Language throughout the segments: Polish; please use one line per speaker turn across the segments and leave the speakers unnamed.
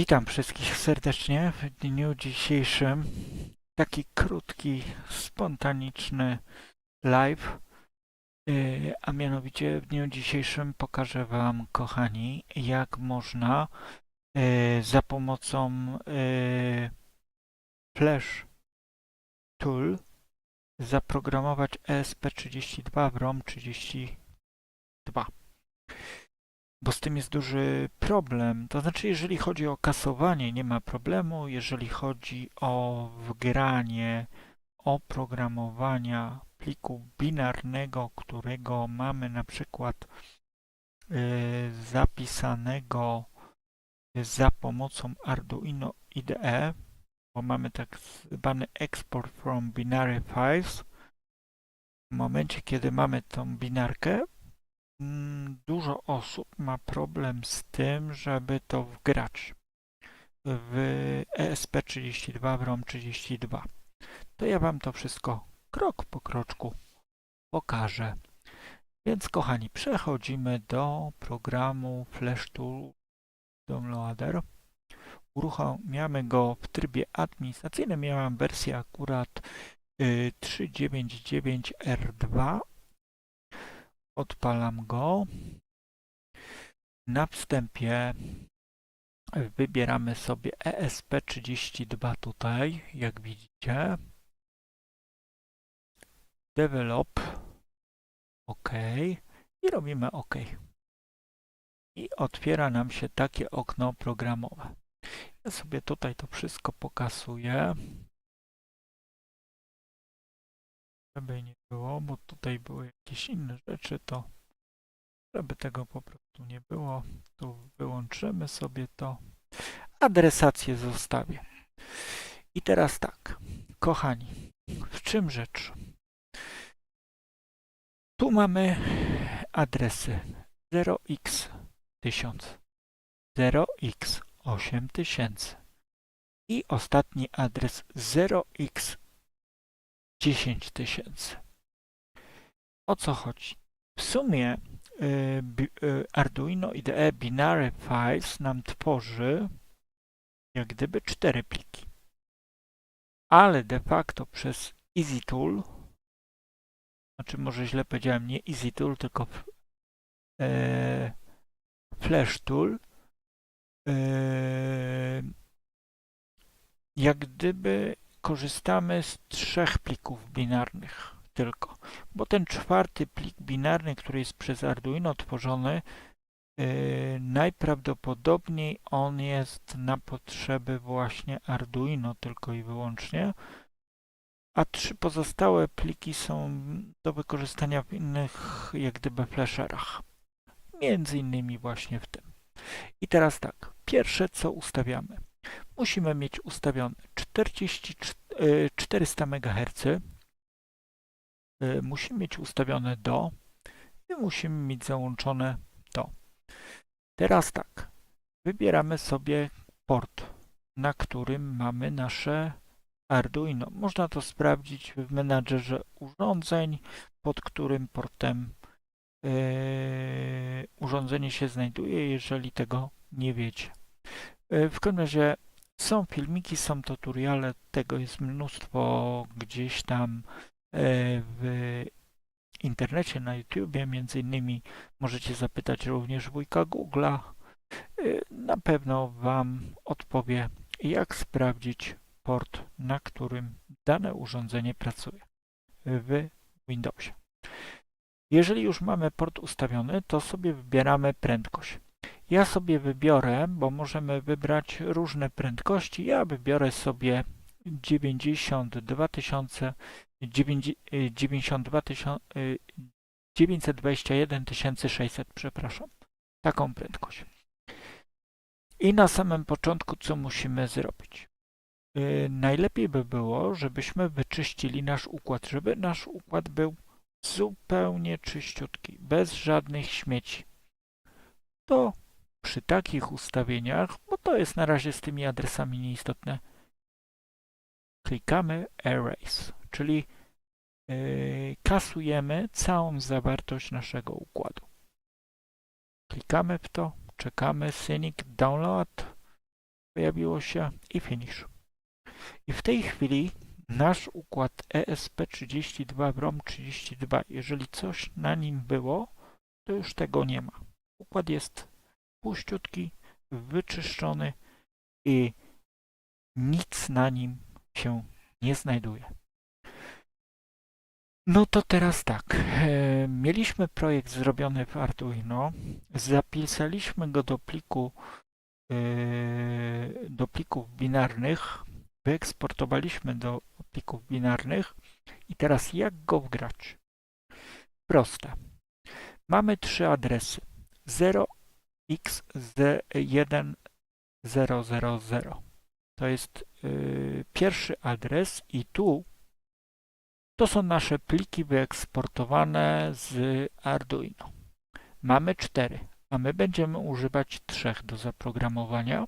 Witam wszystkich serdecznie w dniu dzisiejszym. Taki krótki, spontaniczny live. Yy, A mianowicie w dniu dzisiejszym pokażę Wam, kochani, jak można yy, za pomocą yy, Flash Tool zaprogramować ESP32 w ROM32. Bo z tym jest duży problem. To znaczy, jeżeli chodzi o kasowanie, nie ma problemu. Jeżeli chodzi o wgranie oprogramowania pliku binarnego, którego mamy na przykład y, zapisanego za pomocą Arduino IDE, bo mamy tak zwany export from binary files. W momencie, kiedy mamy tą binarkę, dużo osób ma problem z tym, żeby to wgrać w ESP32 w ROM32. To ja Wam to wszystko krok po kroczku pokażę. Więc kochani, przechodzimy do programu Flash Tool Downloader. Uruchamiamy go w trybie administracyjnym. Ja mam wersję akurat y, 399R2 Odpalam go. Na wstępie wybieramy sobie ESP32 tutaj, jak widzicie. Develop. OK. I robimy OK. I otwiera nam się takie okno programowe. Ja sobie tutaj to wszystko pokasuję. Żeby nie było, bo tutaj były jakieś inne rzeczy, to żeby tego po prostu nie było, tu wyłączymy sobie to. Adresację zostawię. I teraz tak, kochani, w czym rzecz? Tu mamy adresy 0x1000, 0x8000 i ostatni adres 0x 10 tysięcy. O co chodzi? W sumie y, y, Arduino IDE Binary Files nam tworzy jak gdyby cztery pliki. Ale de facto przez EasyTool, znaczy może źle powiedziałem, nie EasyTool, tylko e, Flash Tool, e, jak gdyby korzystamy z trzech plików binarnych tylko, bo ten czwarty plik binarny, który jest przez Arduino tworzony, yy, najprawdopodobniej on jest na potrzeby właśnie Arduino tylko i wyłącznie, a trzy pozostałe pliki są do wykorzystania w innych, jak gdyby, flasherach. Między innymi właśnie w tym. I teraz tak, pierwsze co ustawiamy musimy mieć ustawione 40, 400 MHz. Musimy mieć ustawione do i musimy mieć załączone do. Teraz tak, wybieramy sobie port, na którym mamy nasze Arduino. Można to sprawdzić w menadżerze urządzeń, pod którym portem yy, urządzenie się znajduje, jeżeli tego nie wiecie. Yy, w każdym razie są filmiki, są tutoriale, tego jest mnóstwo gdzieś tam e, w internecie, na YouTubie, między innymi możecie zapytać również wujka Google'a. E, na pewno Wam odpowie, jak sprawdzić port, na którym dane urządzenie pracuje w Windowsie. Jeżeli już mamy port ustawiony, to sobie wybieramy prędkość. Ja sobie wybiorę, bo możemy wybrać różne prędkości. Ja wybiorę sobie 92 tysiące 92 921 600, przepraszam. Taką prędkość. I na samym początku co musimy zrobić? Yy, najlepiej by było, żebyśmy wyczyścili nasz układ, żeby nasz układ był zupełnie czyściutki, bez żadnych śmieci. To przy takich ustawieniach, bo to jest na razie z tymi adresami nieistotne, klikamy Erase, czyli yy, kasujemy całą zawartość naszego układu. Klikamy w to, czekamy Scenic Download pojawiło się i finish. I w tej chwili nasz układ E ESP32 BROM32, jeżeli coś na nim było, to już tego nie ma. Układ jest puściutki, wyczyszczony i nic na nim się nie znajduje. No to teraz tak. E, mieliśmy projekt zrobiony w Arduino, zapisaliśmy go do pliku e, do plików binarnych, wyeksportowaliśmy do plików binarnych i teraz jak go wgrać? Proste. Mamy trzy adresy 0x1000. To jest y, pierwszy adres i tu to są nasze pliki wyeksportowane z Arduino. Mamy cztery, a my będziemy używać trzech do zaprogramowania.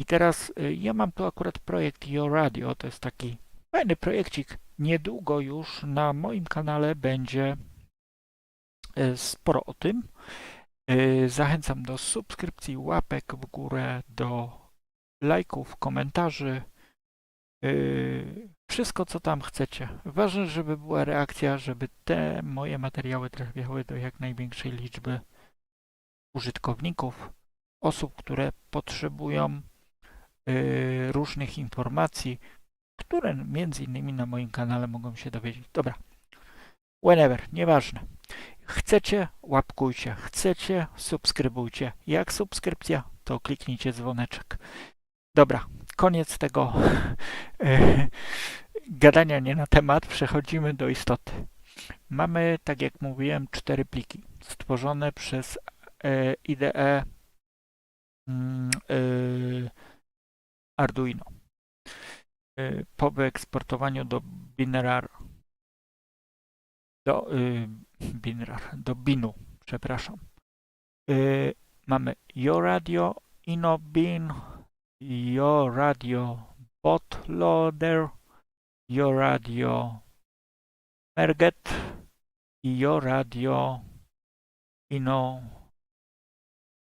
I teraz y, ja mam tu akurat projekt Your Radio, to jest taki fajny projekcik. Niedługo już na moim kanale będzie y, sporo o tym. Y, Zachęcam do subskrypcji, łapek w górę, do lajków, komentarzy. y, Wszystko, co tam chcecie. Ważne, żeby była reakcja, żeby te moje materiały trafiały do jak największej liczby użytkowników, osób, które potrzebują y, różnych informacji, które między innymi na moim kanale mogą się dowiedzieć. Dobra, whenever, nieważne. Chcecie, łapkujcie. Chcecie, subskrybujcie. Jak subskrypcja, to kliknijcie dzwoneczek. Dobra, koniec tego e, gadania nie na temat. Przechodzimy do istoty. Mamy, tak jak mówiłem, cztery pliki stworzone przez e, IDE mm, e, Arduino. Po wyeksportowaniu do Binerar do y, Binrar, do Binu, przepraszam. Y, mamy Your Radio, InnoBin, Your Radio Bootloader, Your Radio Merget i Your Radio Inno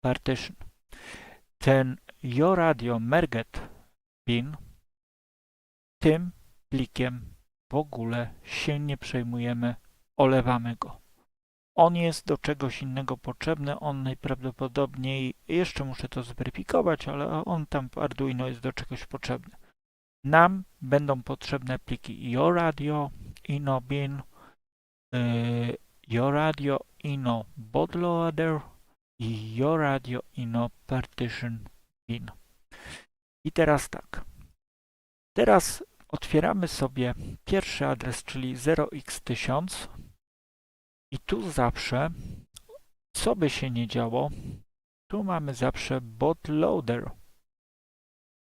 Partition. Ten Your Radio Merget bin tym plikiem w ogóle się nie przejmujemy olewamy go. On jest do czegoś innego potrzebny, on najprawdopodobniej, jeszcze muszę to zweryfikować, ale on tam w Arduino jest do czegoś potrzebny. Nam będą potrzebne pliki Your Radio, Ino Bin, yy, Your Radio, Ino Bootloader i Your Radio, Ino Partition Bin. I teraz tak. Teraz otwieramy sobie pierwszy adres, czyli 0x1000 i tu zawsze, co by się nie działo, tu mamy zawsze bootloader,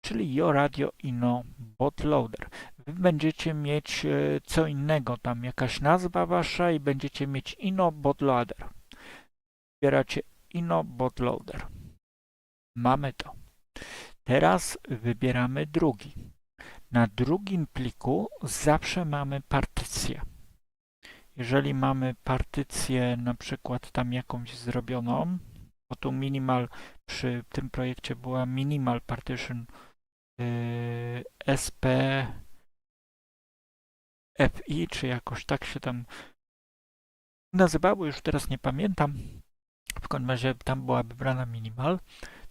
czyli Your Radio Ino bootloader. Wy będziecie mieć e, co innego, tam jakaś nazwa wasza i będziecie mieć Ino bootloader. Wybieracie Ino bootloader. Mamy to. Teraz wybieramy drugi. Na drugim pliku zawsze mamy partycję. Jeżeli mamy partycję na przykład tam jakąś zrobioną, bo tu minimal przy tym projekcie była minimal partition yy, SP FI, czy jakoś tak się tam nazywało, już teraz nie pamiętam. W każdym razie tam była wybrana minimal,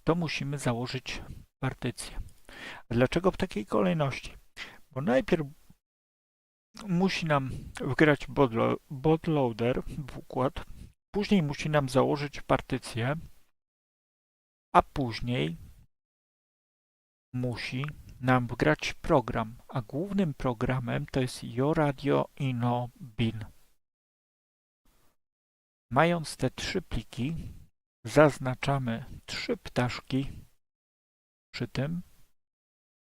to musimy założyć partycję. A dlaczego w takiej kolejności? Bo najpierw musi nam wgrać bootlo- bootloader w układ, później musi nam założyć partycję, a później musi nam wgrać program, a głównym programem to jest Your Radio Ino Bin. Mając te trzy pliki, zaznaczamy trzy ptaszki przy tym.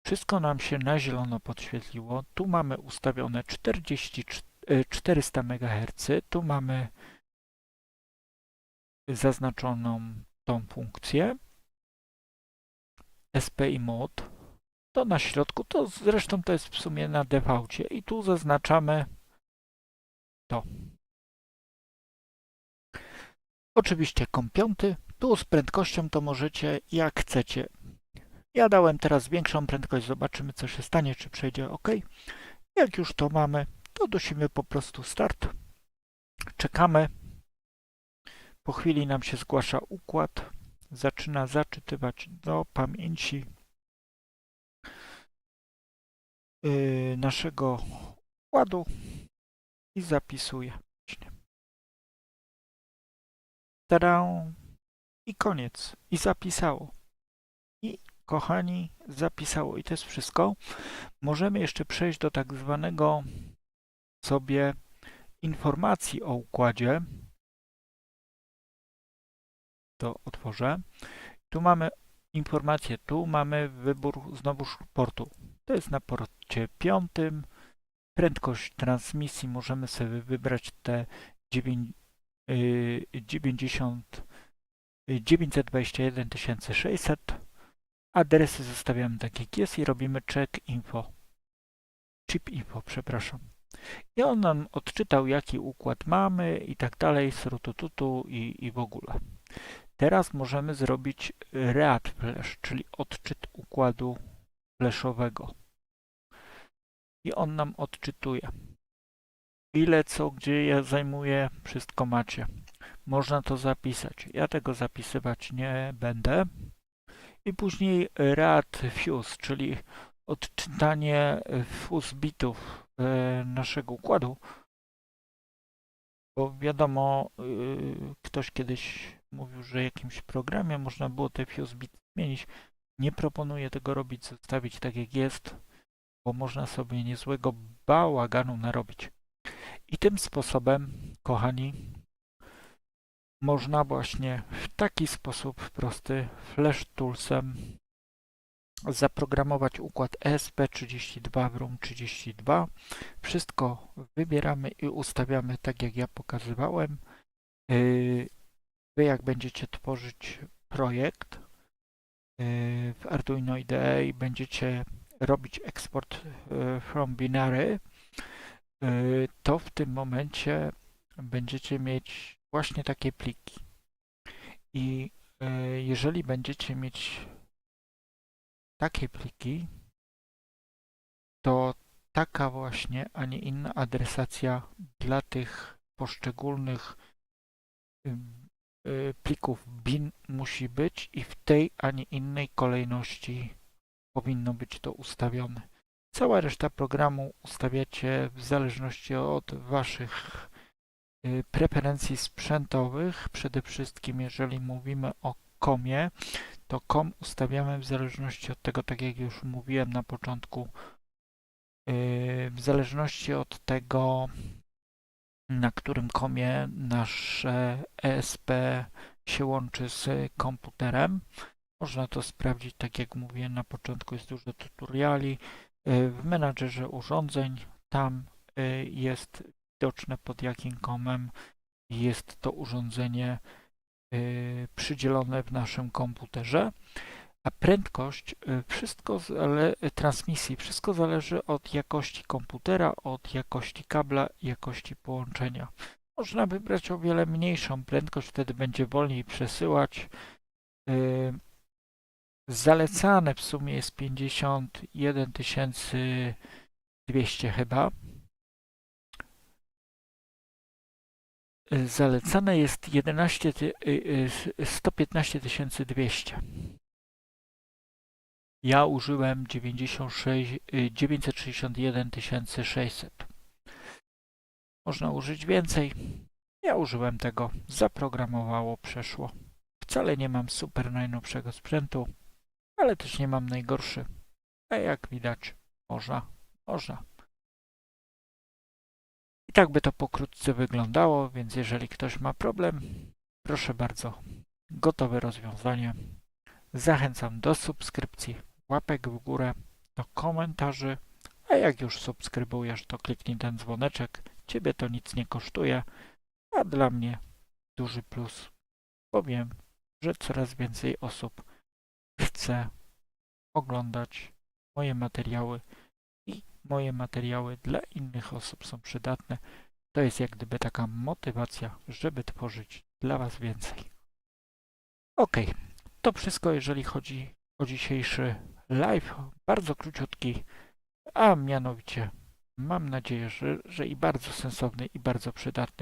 Wszystko nam się na zielono podświetliło. Tu mamy ustawione 40, e, 400 MHz, tu mamy zaznaczoną tą funkcję. SPI Mode. To na środku, to zresztą to jest w sumie na defaulcie i tu zaznaczamy to. Oczywiście kompiąty. Tu z prędkością to możecie jak chcecie Ja dałem teraz większą prędkość, zobaczymy co się stanie, czy przejdzie OK. Jak już to mamy, to dusimy po prostu start. Czekamy. Po chwili nam się zgłasza układ. Zaczyna zaczytywać do pamięci yy, naszego układu i zapisuje. Tada! I koniec. I zapisało. Kochani, zapisało. I to jest wszystko. Możemy jeszcze przejść do tak zwanego sobie informacji o układzie. To otworzę. Tu mamy informację, tu mamy wybór znowuż portu. To jest na porcie piątym. Prędkość transmisji możemy sobie wybrać te 9, yy, 90 921 600. Adresy zostawiamy tak jak jest i robimy check info. Chip info, przepraszam. I on nam odczytał jaki układ mamy i tak dalej, srutututu i, i w ogóle. Teraz możemy zrobić read flash, czyli odczyt układu flashowego. I on nam odczytuje. Ile, co, gdzie ja zajmuję, wszystko macie. Można to zapisać. Ja tego zapisywać nie będę. I później read fuse, czyli odczytanie fuse bitów e, naszego układu. Bo wiadomo, y, ktoś kiedyś mówił, że jakimś programie można było te fuse bity zmienić. Nie proponuję tego robić, zostawić tak jak jest, bo można sobie niezłego bałaganu narobić. I tym sposobem, kochani, można właśnie w taki sposób prosty Flash Toolsem zaprogramować układ ESP32 w ROM32. Wszystko wybieramy i ustawiamy tak jak ja pokazywałem. Wy jak będziecie tworzyć projekt yy, w Arduino IDE i będziecie robić eksport yy, from binary, to w tym momencie będziecie mieć właśnie takie pliki. I jeżeli będziecie mieć takie pliki, to taka właśnie, a nie inna adresacja dla tych poszczególnych plików bin musi być i w tej, a nie innej kolejności powinno być to ustawione. Cała reszta programu ustawiacie w zależności od Waszych preferencji sprzętowych. Przede wszystkim, jeżeli mówimy o komie, to kom ustawiamy w zależności od tego, tak jak już mówiłem na początku, w zależności od tego, na którym komie nasze ESP się łączy z komputerem. Można to sprawdzić, tak jak mówiłem na początku, jest dużo tutoriali. W menadżerze urządzeń, tam jest widoczne pod jakim komem jest to urządzenie Y, przydzielone w naszym komputerze, a prędkość y, wszystko zale, transmisji, wszystko zależy od jakości komputera, od jakości kabla, jakości połączenia. Można wybrać o wiele mniejszą prędkość, wtedy będzie wolniej przesyłać. Y, zalecane w sumie jest 51 200 chyba. Zalecane jest 11, 115 200. Ja użyłem 96, 961 600. Można użyć więcej. Ja użyłem tego. Zaprogramowało, przeszło. Wcale nie mam super najnowszego sprzętu, ale też nie mam najgorszy. A jak widać, można, można tak by to pokrótce wyglądało, więc jeżeli ktoś ma problem, proszę bardzo, gotowe rozwiązanie. Zachęcam do subskrypcji, łapek w górę, do komentarzy, a jak już subskrybujesz, to kliknij ten dzwoneczek. Ciebie to nic nie kosztuje, a dla mnie duży plus, bo wiem, że coraz więcej osób chce oglądać moje materiały moje materiały dla innych osób są przydatne. To jest jak gdyby taka motywacja, żeby tworzyć dla Was więcej. Ok, to wszystko jeżeli chodzi o dzisiejszy live, bardzo króciutki, a mianowicie mam nadzieję, że, że i bardzo sensowny i bardzo przydatny.